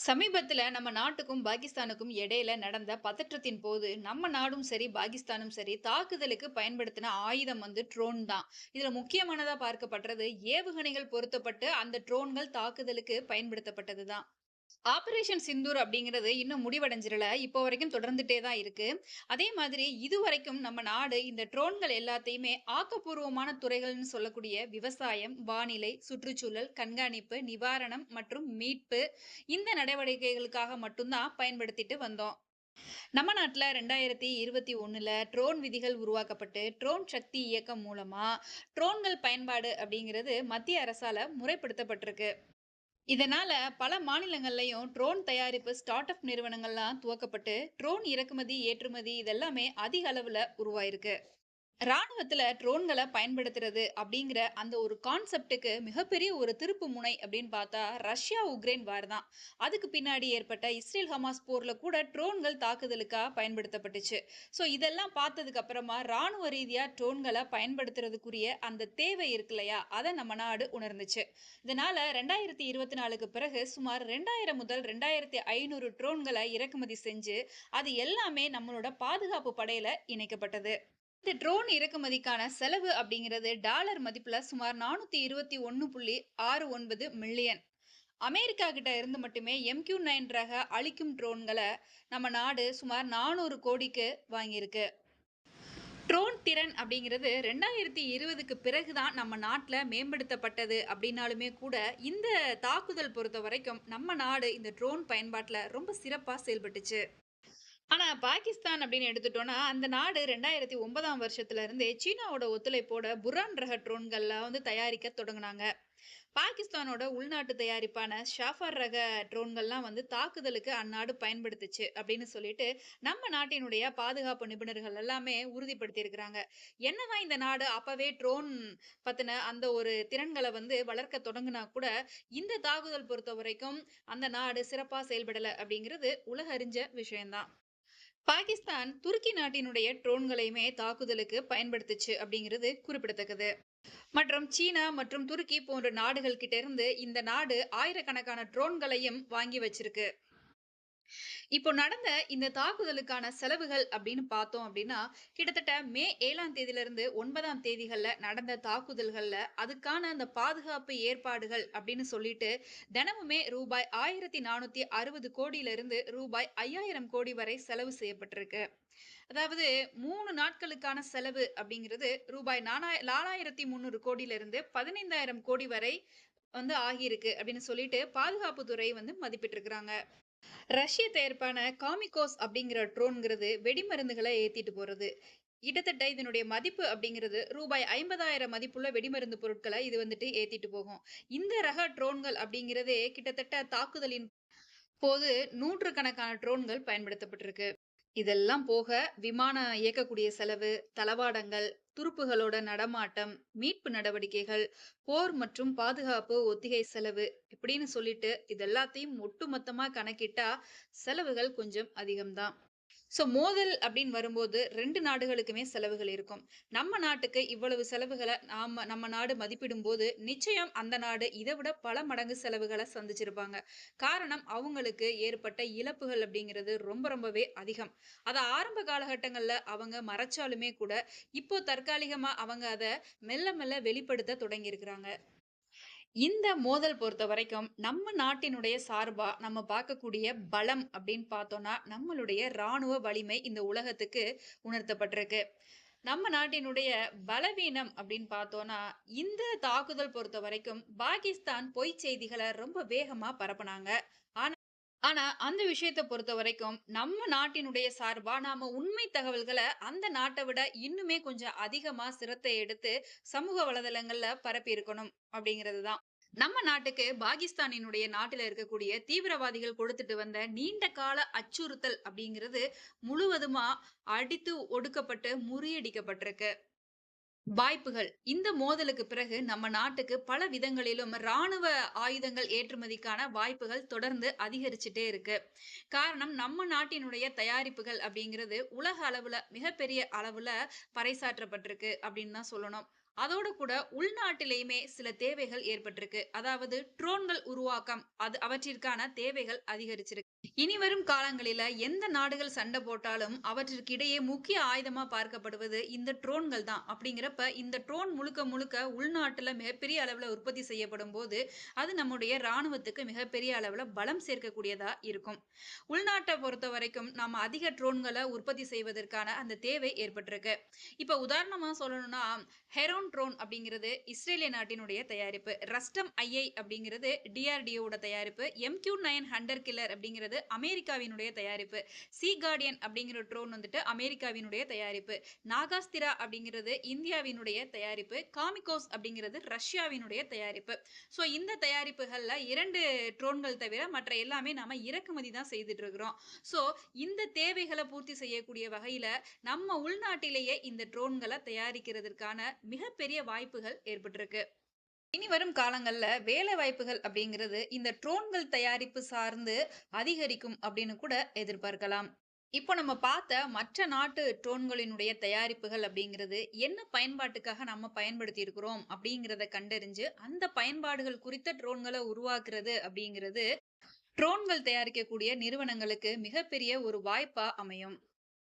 சமீபத்தில் நம்ம நாட்டுக்கும் பாகிஸ்தானுக்கும் இடையில நடந்த பதற்றத்தின் போது நம்ம நாடும் சரி பாகிஸ்தானும் சரி தாக்குதலுக்கு பயன்படுத்தின ஆயுதம் வந்து ட்ரோன் தான். இதில் முக்கியமானதாக பார்க்கப்படுறது ஏவுகணைகள் பொருத்தப்பட்டு அந்த ட்ரோன்கள் தாக்குதலுக்கு பயன்படுத்தப்பட்டது தான் ஆபரேஷன் சிந்தூர் அப்படிங்கிறது இன்னும் முடிவடைஞ்சிரல இப்போ வரைக்கும் தொடர்ந்துட்டே தான் இருக்கு. அதே மாதிரி இதுவரைக்கும் நம்ம நாடு இந்த ட்ரோன்கள் எல்லாத்தையுமே ஆக்கப்பூர்வமான துறைகள்னு சொல்லக்கூடிய விவசாயம் வானிலை சுற்றுச்சூழல் கண்காணிப்பு நிவாரணம் மற்றும் மீட்பு இந்த நடவடிக்கைகளுக்காக மட்டும்தான் பயன்படுத்திட்டு வந்தோம். நம்ம நாட்டில் ரெண்டாயிரத்தி இருபத்தி ஒன்றில் ட்ரோன் விதிகள் உருவாக்கப்பட்டு ட்ரோன் சக்தி இயக்கம் மூலமாக ட்ரோன்கள் பயன்பாடு அப்படிங்கிறது மத்திய அரசால் முறைப்படுத்தப்பட்டிருக்கு. இதனால பல மாநிலங்கள்லயும் ட்ரோன் தயாரிப்பு ஸ்டார்ட் அப் நிறுவனங்கள்லாம் துவக்கப்பட்டு ட்ரோன் இறக்குமதி ஏற்றுமதி இதெல்லாமே அதிக அளவுல உருவாயிருக்கு. ராணுவத்தில் ட்ரோன்களை பயன்படுத்துறது அப்படிங்கிற அந்த ஒரு கான்செப்டுக்கு மிகப்பெரிய ஒரு திருப்பு முனை அப்படின்னு பார்த்தா ரஷ்யா உக்ரைன் வார் தான். அதுக்கு பின்னாடி ஏற்பட்ட இஸ்ரேல் ஹமாஸ் போரில் கூட ட்ரோன்கள் தாக்குதலுக்காக பயன்படுத்தப்பட்டுச்சு. ஸோ இதெல்லாம் பார்த்ததுக்கு அப்புறமா ராணுவ ரீதியாக ட்ரோன்களை பயன்படுத்துறதுக்குரிய அந்த தேவை இருக்கு இல்லையா? அதை நம்ம நாடு உணர்ந்துச்சு. இதனால் ரெண்டாயிரத்தி இருபத்தி நாலுக்கு பிறகு சுமார் ரெண்டாயிரம் முதல் ரெண்டாயிரத்தி ஐநூறு ட்ரோன்களை இறக்குமதி செஞ்சு அது எல்லாமே நம்மளோட பாதுகாப்பு படையில் இணைக்கப்பட்டது. இந்த ட்ரோன் இறக்குமதிக்கான செலவு அப்படிங்கிறது டாலர் மதிப்பில் சுமார் நானூற்றி இருபத்தி ஒன்று புள்ளி ஆறு ஒன்பது மில்லியன் அமெரிக்கா கிட்ட இருந்து மட்டுமே எம்கியூ நைன் ரக அழிக்கும் ட்ரோன்களை நம்ம நாடு சுமார் நானூறு கோடிக்கு வாங்கியிருக்கு. ட்ரோன் திறன் அப்படிங்கிறது ரெண்டாயிரத்தி இருபதுக்கு பிறகுதான் நம்ம நாட்டில் மேம்படுத்தப்பட்டது அப்படின்னாலுமே கூட இந்த தாக்குதல் பொறுத்த வரைக்கும் நம்ம நாடு இந்த ட்ரோன் பயன்பாட்டில் ரொம்ப சிறப்பாக செயல்பட்டுச்சு. ஆனால் பாகிஸ்தான் அப்படின்னு எடுத்துட்டோன்னா அந்த நாடு ரெண்டாயிரத்தி ஒன்பதாம் வருஷத்துலேருந்தே சீனாவோட ஒத்துழைப்போட புரான் ரக ட்ரோன்கள்லாம் வந்து தயாரிக்க தொடங்கினாங்க. பாகிஸ்தானோட உள்நாட்டு தயாரிப்பான ஷாஃபார் ரக ட்ரோன்கள்லாம் வந்து தாக்குதலுக்கு அந்நாடு பயன்படுத்துச்சு அப்படின்னு சொல்லிட்டு நம்ம நாட்டினுடைய பாதுகாப்பு நிபுணர்கள் எல்லாமே உறுதிப்படுத்தியிருக்கிறாங்க. என்னதான் இந்த நாடு அப்பவே ட்ரோன் பத்தின அந்த ஒரு திறன்களை வந்து வளர்க்க தொடங்குனா கூட இந்த தாக்குதல் பொறுத்த வரைக்கும் அந்த நாடு சிறப்பாக செயல்படலை அப்படிங்கிறது உலகறிஞ்ச விஷயம்தான். பாகிஸ்தான் துருக்கி நாட்டினுடைய ட்ரோன்களையுமே தாக்குதலுக்கு பயன்படுத்துச்சு அப்படிங்கிறது குறிப்பிடத்தக்கது. மற்றும் சீனா மற்றும் துருக்கி போன்ற நாடுகள் கிட்ட இருந்து இந்த நாடு ஆயிரக்கணக்கான ட்ரோன்களையும் வாங்கி வச்சிருக்கு. இப்போ நடந்த இந்த தாக்குதலுக்கான செலவுகள் அப்படின்னு பார்த்தோம் அப்படின்னா கிட்டத்தட்ட மே ஏழாம் தேதியிலிருந்து ஒன்பதாம் தேதிகளில் நடந்த தாக்குதல்களில் அதுக்கான அந்த பாதுகாப்பு ஏற்பாடுகள் அப்படின்னு சொல்லிட்டு தினமுமே ரூபாய் ஆயிரத்தி நானூற்றி அறுபது கோடியிலிருந்து ரூபாய் ஐயாயிரம் கோடி வரை செலவு செய்யப்பட்டிருக்கு. அதாவது மூணு நாட்களுக்கான செலவு அப்படிங்கிறது ரூபாய் நானா நாலாயிரத்தி முந்நூறு கோடியிலிருந்து பதினைந்தாயிரம் கோடி வரை வந்து ஆகியிருக்கு அப்படின்னு சொல்லிட்டு பாதுகாப்புத்துறை வந்து மதிப்பிட்டிருக்கிறாங்க. ரஷ்ய தயாரிப்பான காமிகோஸ் அப்படிங்கிற ட்ரோன்ங்கிறது வெடிமருந்துகளை ஏத்திட்டு போறது. கிட்டத்தட்ட இதனுடைய மதிப்பு அப்படிங்கிறது ரூபாய் ஐம்பதாயிரம் மதிப்புள்ள வெடிமருந்து பொருட்களை இது வந்துட்டு ஏத்திட்டு போகும். இந்த ரக ட்ரோன்கள் அப்படிங்கிறதே கிட்டத்தட்ட தாக்குதலின் போது நூற்றுக்கணக்கான ட்ரோன்கள் பயன்படுத்தப்பட்டிருக்கு. இதெல்லாம் போக விமானம் இயக்கக்கூடிய செலவு தளவாடங்கள் துருப்புகளோட நடமாட்டம் மீட்பு நடவடிக்கைகள் போர் மற்றும் பாதுகாப்பு ஒத்திகை செலவு இப்படின்னு சொல்லிட்டு இதெல்லாத்தையும் ஒட்டுமொத்தமா கணக்கிட்டா செலவுகள் கொஞ்சம் அதிகம்தான். ஸோ மோதல் அப்படின்னு வரும்போது ரெண்டு நாடுகளுக்குமே செலவுகள் இருக்கும். நம்ம நாட்டுக்கு இவ்வளவு செலவுகளை நாம் நம்ம நாடு மதிப்பிடும் போது நிச்சயம் அந்த நாடு இதை விட பல மடங்கு செலவுகளை சந்திச்சிருப்பாங்க. காரணம் அவங்களுக்கு ஏற்பட்ட இழப்புகள் அப்படிங்கிறது ரொம்ப ரொம்பவே அதிகம். அதை ஆரம்ப காலகட்டங்களில் அவங்க மறைச்சாலுமே கூட இப்போ தற்காலிகமாக அவங்க அதை மெல்ல மெல்ல வெளிப்படுத்த தொடங்கியிருக்கிறாங்க. இந்த மோதல் பொறுத்த வரைக்கும் நம்ம நாட்டினுடைய சார்பா நம்ம பார்க்கக்கூடிய பலம் அப்படின்னு பார்த்தோம்னா நம்மளுடைய ராணுவ வலிமை இந்த உலகத்துக்கு உணர்த்தப்பட்டிருக்கு. நம்ம நாட்டினுடைய பலவீனம் அப்படின்னு பார்த்தோம்னா இந்த தாக்குதல் பொறுத்த வரைக்கும் பாகிஸ்தான் பொய் செய்திகளை ரொம்ப வேகமா பரப்புனாங்க. ஆனா ஆனா அந்த விஷயத்தை பொறுத்த வரைக்கும் நம்ம நாட்டினுடைய சார்பா நாம உண்மை தகவல்களை அந்த நாட்டை விட இன்னுமே கொஞ்சம் அதிகமா சிரத்தை எடுத்து சமூக வலைதளங்கள்ல பரப்பி இருக்கணும் அப்படிங்கிறது தான். நம்ம நாட்டுக்கு பாகிஸ்தானினுடைய நாட்டில் இருக்கக்கூடிய தீவிரவாதிகள் கொடுத்துட்டு வந்த நீண்ட கால அச்சுறுத்தல் அப்படிங்கிறது முழுவதுமா அடித்து ஒடுக்கப்பட்டு முறியடிக்கப்பட்டிருக்கு. வாய்ப்புகள் இந்த மோதலுக்கு பிறகு நம்ம நாட்டுக்கு பல விதங்களிலும் ராணுவ ஆயுதங்கள் ஏற்றுமதிக்கான வாய்ப்புகள் தொடர்ந்து அதிகரிச்சுட்டே இருக்கு காரணம் நம்ம நாட்டினுடைய தயாரிப்புகள் அப்படிங்கிறது உலக அளவுல மிகப்பெரிய அளவுல பறைசாற்றப்பட்டிருக்கு அப்படின்னு தான் சொல்லணும் அதோட கூட உள்நாட்டிலேயுமே சில தேவைகள் ஏற்பட்டிருக்கு. அதாவது ட்ரோன்கள் உருவாக்கம் அது அவற்றிற்கான தேவைகள் அதிகரிச்சிருக்கு. இனிவரும் காலங்களில எந்த நாடுகள் சண்டை போட்டாலும் அவற்றிற்கிடையே முக்கிய ஆயுதமா பார்க்கப்படுவது இந்த ட்ரோன்கள் தான். அப்படிங்கிறப்ப இந்த ட்ரோன் முழுக்க முழுக்க உள்நாட்டுல மிகப்பெரிய அளவுல உற்பத்தி செய்யப்படும்போது, அது நம்முடைய ராணுவத்துக்கு மிகப்பெரிய அளவுல பலம் சேர்க்கக்கூடியதா இருக்கும். உள்நாட்டை பொறுத்த வரைக்கும் நாம அதிக ட்ரோன்கள உற்பத்தி செய்வதற்கான அந்த தேவை ஏற்பட்டிருக்கு. இப்ப உதாரணமா சொல்லணும்னா, ஹெரோன் ட்ரோன் அப்படிங்கிறது இஸ்ரேலிய நாட்டினுடைய தயாரிப்பு. ரஸ்டம் ஐஐ அப்படிங்கிறது டிஆர்டிஓட தயாரிப்பு. எம்கியூ நைன் ஹண்டர் கில்லர் அப்படிங்கிறது அமெரிக்காவினுடைய தயாரிப்பு. சி கார்டியன் அப்படிங்கிற ட்ரோன் வந்துட்டு அமெரிக்காவினுடைய தயாரிப்பு. நாகாஸ்திரா அப்படிங்கிறது இந்தியாவினுடைய தயாரிப்பு. காமிகோஸ் அப்படிங்கிறது ரஷ்யாவினுடைய தயாரிப்பு. ஸோ இந்த தயாரிப்புகள்ல இரண்டு ட்ரோன்கள் தவிர மற்ற எல்லாமே நாம இறக்குமதி தான் செய்துட்டு இருக்கிறோம். ஸோ இந்த தேவைகளை பூர்த்தி செய்யக்கூடிய வகையில நம்ம உள்நாட்டிலேயே இந்த ட்ரோன்களை தயாரிக்கிறதுக்கான மிகப்பெரிய வாய்ப்புகள் ஏற்பட்டிருக்கு. இனிவரும் காலங்களில் வேலை வாய்ப்புகள் அப்படிங்கிறது இந்த ட்ரோன்கள் தயாரிப்பு சார்ந்து அதிகரிக்கும் அப்படின்னு கூட எதிர்பார்க்கலாம். இப்போ நம்ம பார்த்த மற்ற நாட்டு ட்ரோன்களினுடைய தயாரிப்புகள் அப்படிங்கிறது என்ன பயன்பாட்டுக்காக நம்ம பயன்படுத்தி இருக்கிறோம் அப்படிங்கிறத கண்டறிஞ்சு, அந்த பயன்பாடுகள் குறித்த ட்ரோன்களை உருவாக்குறது அப்படிங்கிறது ட்ரோன்கள் தயாரிக்கக்கூடிய நிறுவனங்களுக்கு மிகப்பெரிய ஒரு வாய்ப்பா அமையும்.